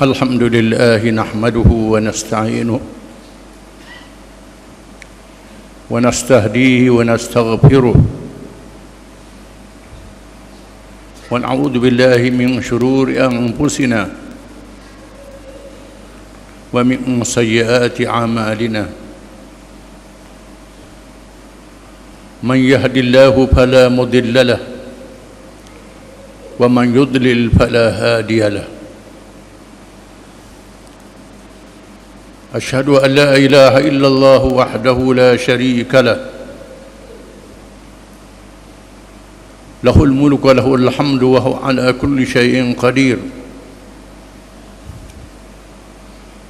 الحمد لله نحمده ونستعينه ونستهديه ونستغفره ونعوذ بالله من شرور أنفسنا ومن سيئات أعمالنا من يهد الله فلا مضل له ومن يضلل فلا هادي له أشهد أن لا إله إلا الله وحده لا شريك له. له الملك وله الحمد وهو على كل شيء قدير.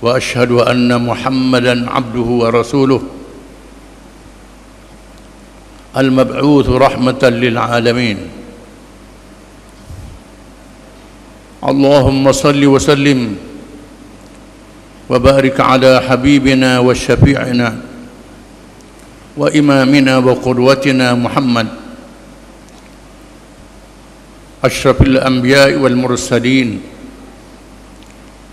وأشهد أن محمدا عبده ورسوله. المبعوث رحمة للعالمين. اللهم صل وسلم وبارك على حبيبنا وشفيعنا وإمامنا وقدوتنا محمد. أشرف الأنبياء والمرسلين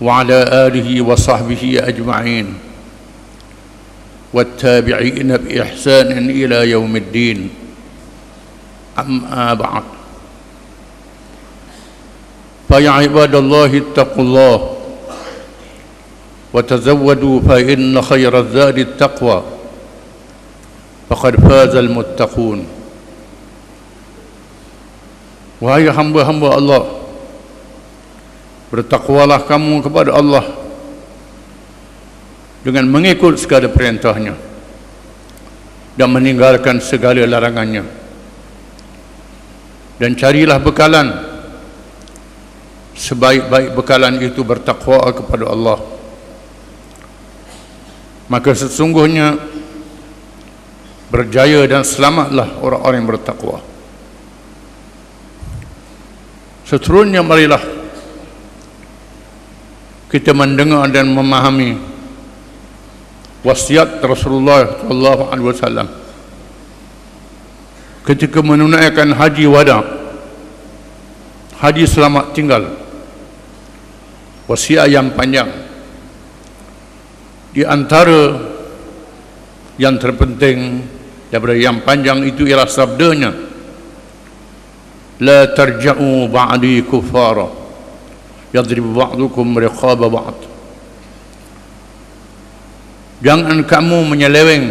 وعلى آله وصحبه أجمعين والتابعين بإحسان إلى يوم الدين. أما بعد فيا عباد الله اتقوا الله وتزودوا فإن خير الزاد التقوى فقد فاز المتقون Wahai hamba-hamba Allah Bertakwalah kamu kepada Allah Dengan mengikut segala perintahnya Dan meninggalkan segala larangannya Dan carilah bekalan Sebaik-baik bekalan itu bertakwa kepada Allah Maka sesungguhnya Berjaya dan selamatlah orang-orang yang bertakwa. Seterusnya marilah kita mendengar dan memahami wasiat Rasulullah sallallahu alaihi wasallam ketika menunaikan haji wada haji selamat tinggal wasiat yang panjang di antara yang terpenting daripada yang panjang itu ialah sabdanya la tarja'u ba'di kufara yadribu ba'dukum riqaba ba'd. Jangan kamu menyeleweng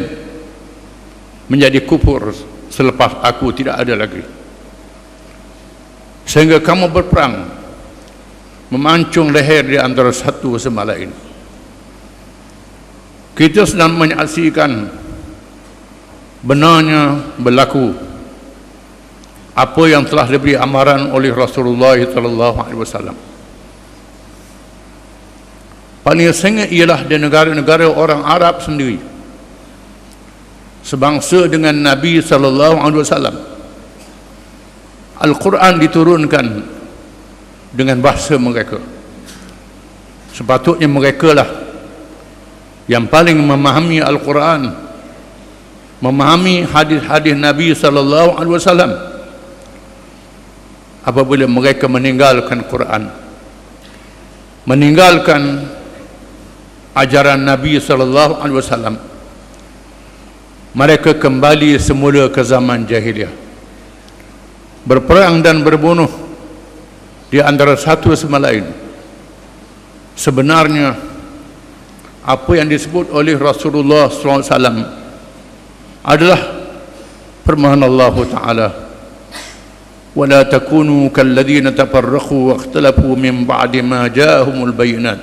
menjadi kufur selepas aku tidak ada lagi. Sehingga kamu berperang memancung leher di antara satu sama lain. ini kita sedang menyaksikan benarnya berlaku apa yang telah diberi amaran oleh Rasulullah sallallahu alaihi wasallam. Paling sangat ialah di negara-negara orang Arab sendiri. Sebangsa dengan Nabi sallallahu alaihi wasallam. Al-Quran diturunkan dengan bahasa mereka. Sepatutnya mereka lah yang paling memahami Al-Quran, memahami hadis-hadis Nabi sallallahu alaihi wasallam apabila mereka meninggalkan Quran meninggalkan ajaran Nabi sallallahu alaihi wasallam mereka kembali semula ke zaman jahiliah. Berperang dan berbunuh di antara satu sama lain. Sebenarnya apa yang disebut oleh Rasulullah SAW adalah firman Allah Ta'ala ولا تكونوا كالذين تفرقوا واختلفوا من بعد ما جاءهم البينات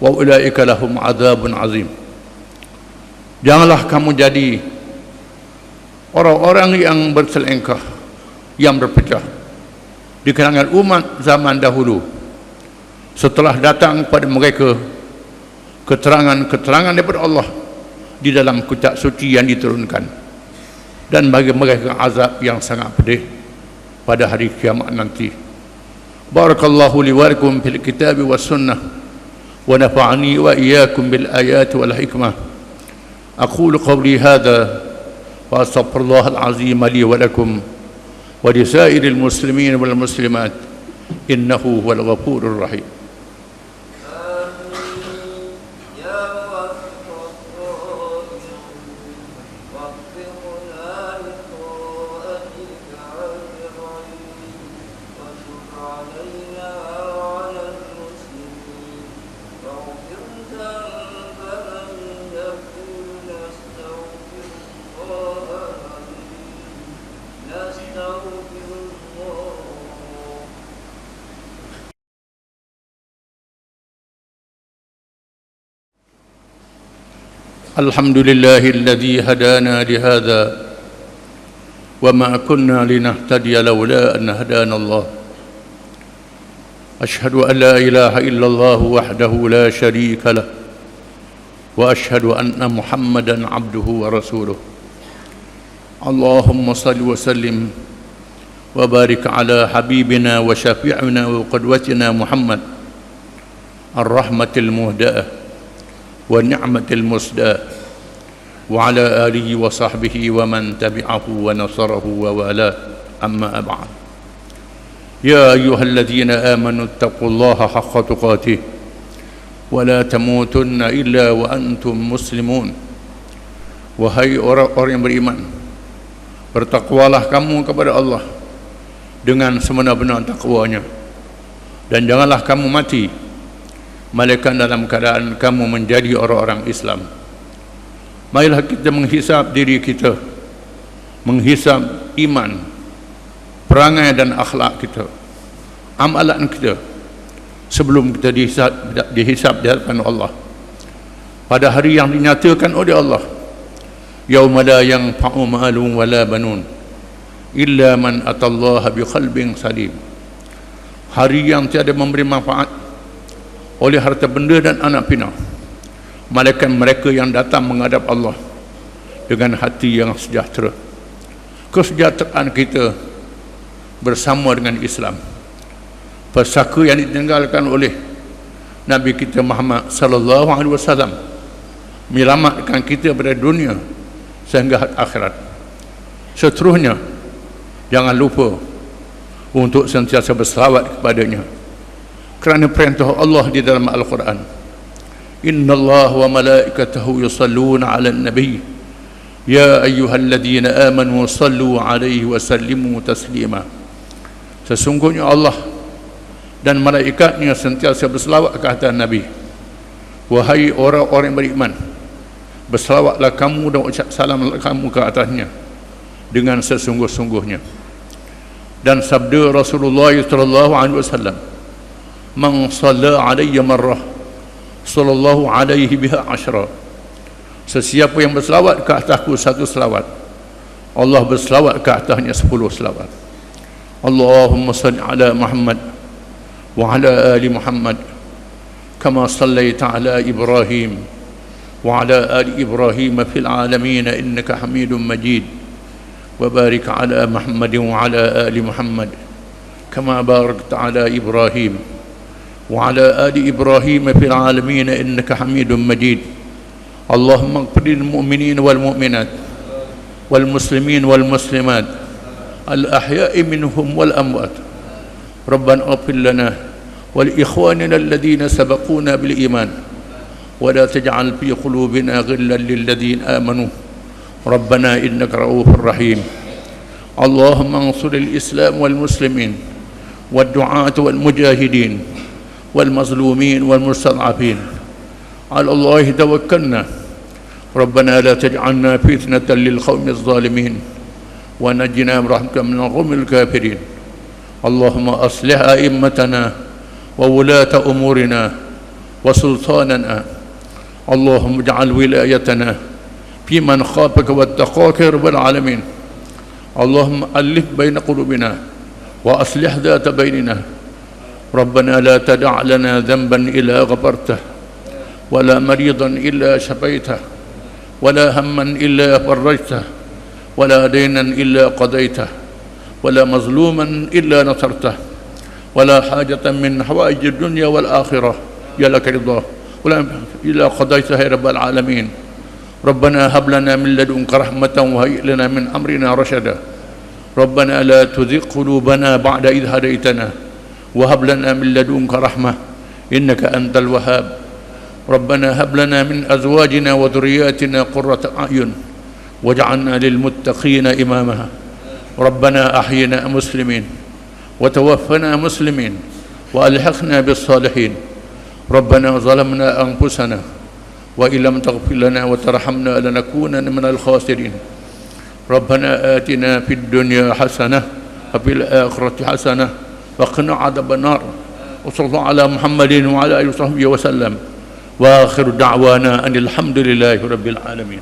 واولئك لهم عذاب عظيم janganlah kamu jadi orang-orang yang berselengkah yang berpecah di kalangan umat zaman dahulu setelah datang kepada mereka keterangan-keterangan daripada Allah di dalam kitab suci yang diturunkan dan bagi mereka azab yang sangat pedih pada hari kiamat nanti. Barakallahu li wa lakum fil kitab was sunnah wa nafa'ani wa iyyakum bil ayat wal hikmah. أقول قولي هذا وأستغفر الله العظيم لي ولكم ولسائر المسلمين والمسلمات إنه هو الغفور الرحيم الحمد لله الذي هدانا لهذا وما كنا لنهتدي لولا أن هدانا الله أشهد أن لا إله إلا الله وحده لا شريك له وأشهد أن محمدا عبده ورسوله اللهم صل وسلم وبارك على حبيبنا وشفيعنا وقدوتنا محمد الرحمة المهدأة والنعمة المسداة وعلى آله وصحبه ومن تبعه ونصره ووالاه أما بعد يا أيها الذين آمنوا اتقوا الله حق تقاته ولا تموتن إلا وأنتم مسلمون Wahai orang-orang yang beriman Bertakwalah kamu kepada Allah Dengan sebenar-benar takwanya Dan janganlah kamu mati Malaikat dalam keadaan kamu menjadi orang-orang Islam. Marilah kita menghisap diri kita. Menghisap iman Perangai dan akhlak kita. Amalan kita. Sebelum kita dihisap, dihisap di hadapan Allah. Pada hari yang dinyatakan oleh Allah. Yawma la yanfa'u ma'alun wala banun. Illa man atallaha biqalbin salim. Hari yang tiada memberi manfaat Oleh harta benda dan anak pinang Malaikat mereka yang datang menghadap Allah Dengan hati yang sejahtera Kesejahteraan kita Bersama dengan Islam Pesaka yang ditinggalkan oleh Nabi kita Muhammad Sallallahu Alaihi Wasallam Menyelamatkan kita pada dunia sehingga akhirat. Seterusnya, jangan lupa untuk sentiasa berselawat kepadanya. Kerana perintah Allah di dalam Al-Quran. Inna Allah wa malaikatahu yusalluna ala nabi. Ya ayyuhalladzina amanu sallu alaihi wa sallimu taslima. Sesungguhnya Allah dan malaikatnya sentiasa berselawat ke atas Nabi. Wahai orang-orang yang beriman berselawatlah kamu dan ucap salam kamu ke atasnya dengan sesungguh-sungguhnya. Dan sabda Rasulullah wasallam man shalla alayya marrah sallallahu alaihi biha ashra sesiapa yang berselawat ke atasku satu selawat Allah berselawat ke atasnya sepuluh selawat Allahumma salli ala Muhammad wa ala ali Muhammad kama sallaita ala Ibrahim وعلى آل إبراهيم في العالمين إنك حميد مجيد وبارك على محمد وعلى آل محمد كما باركت على إبراهيم وعلى آل إبراهيم في العالمين إنك حميد مجيد. اللهم اغفر للمؤمنين والمؤمنات والمسلمين والمسلمات الأحياء منهم والأموات. ربنا اغفر لنا ولإخواننا الذين سبقونا بالإيمان. ولا تجعل في قلوبنا غلا للذين آمنوا. ربنا إنك رؤوف رحيم. اللهم انصر الإسلام والمسلمين والدعاة والمجاهدين. والمظلومين والمستضعفين. على الله توكلنا. ربنا لا تجعلنا فتنة للقوم الظالمين. ونجنا برحمتك من القوم الكافرين. اللهم أصلح أئمتنا وولاة أمورنا وسلطاننا. اللهم اجعل ولايتنا في من خافك واتقاك رب العالمين. اللهم ألف بين قلوبنا وأصلح ذات بيننا. ربنا لا تدع لنا ذنبا إلا غفرته ولا مريضا إلا شفيته ولا هما إلا فرجته ولا دينا إلا قضيته ولا مظلوما إلا نصرته ولا حاجة من حوائج الدنيا والآخرة. يا لك رضاه ولا إلا قضيتها يا رب العالمين. ربنا هب لنا من لدنك رحمة وهيئ لنا من أمرنا رشدا. ربنا لا تزغ قلوبنا بعد إذ هديتنا. وهب لنا من لدنك رحمة إنك أنت الوهاب. ربنا هب لنا من أزواجنا وذرياتنا قرة أعين واجعلنا للمتقين إماما. ربنا أحينا مسلمين وتوفنا مسلمين وألحقنا بالصالحين. ربنا ظلمنا أنفسنا وإن لم تغفر لنا وترحمنا لنكونن من الخاسرين. ربنا آتنا في الدنيا حسنة وفي الآخرة حسنة وقنا عذاب النار. وصلى الله على محمد وعلى آله وصحبه وسلم. وآخر دعوانا أن الحمد لله رب العالمين.